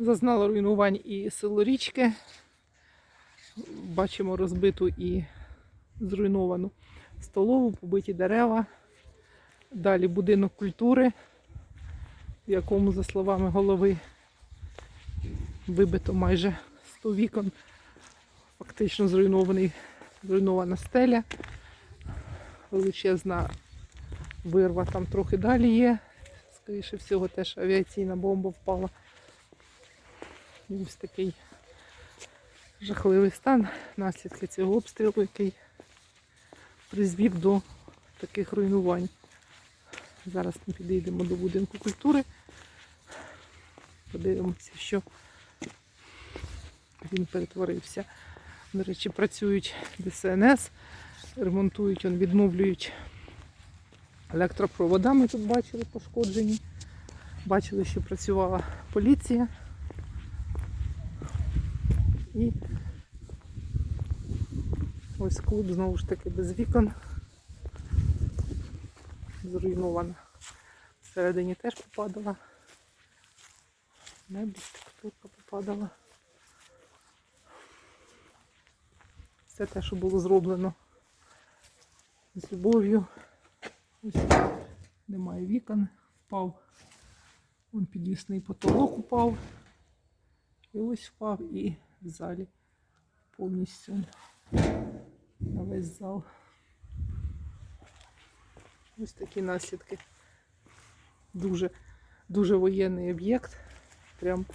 Зазнало руйнувань і село Річки. Бачимо розбиту і зруйновану столову, побиті дерева. Далі будинок культури, в якому, за словами голови, вибито майже 100 вікон, фактично зруйнований, зруйнована стеля, величезна вирва там трохи далі є. Скоріше всього, теж авіаційна бомба впала. Ось такий жахливий стан, наслідки цього обстрілу, який призвів до таких руйнувань. Зараз ми підійдемо до будинку культури. Подивимося, що він перетворився. До речі, працюють ДСНС, ремонтують, он, відновлюють електропровода. Ми тут бачили пошкоджені. Бачили, що працювала поліція. І ось клуб знову ж таки без вікон. Зруйнована. Всередині теж попадала. Мебель, штукатурка попадала. Все те, що було зроблено з любов'ю. Ось немає вікон, впав. Вон підвісний потолок упав. І ось впав і в залі повністю на весь зал. Ось такі наслідки. Дуже, дуже воєнний об'єкт. Прям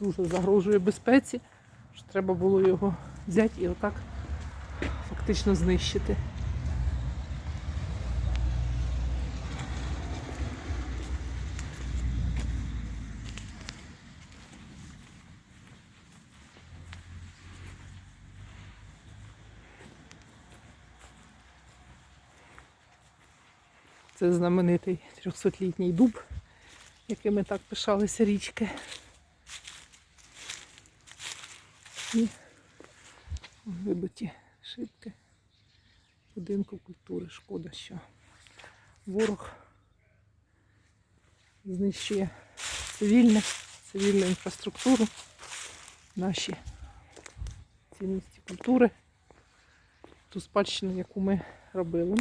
дуже загрожує безпеці. що Треба було його взяти і отак фактично знищити. Це знаменитий 300-літній дуб, якими так пишалися річки. І вибиті шибки будинку культури. Шкода, що ворог знищує цивільне, цивільну інфраструктуру, наші цінності культури, ту спадщину, яку ми робили.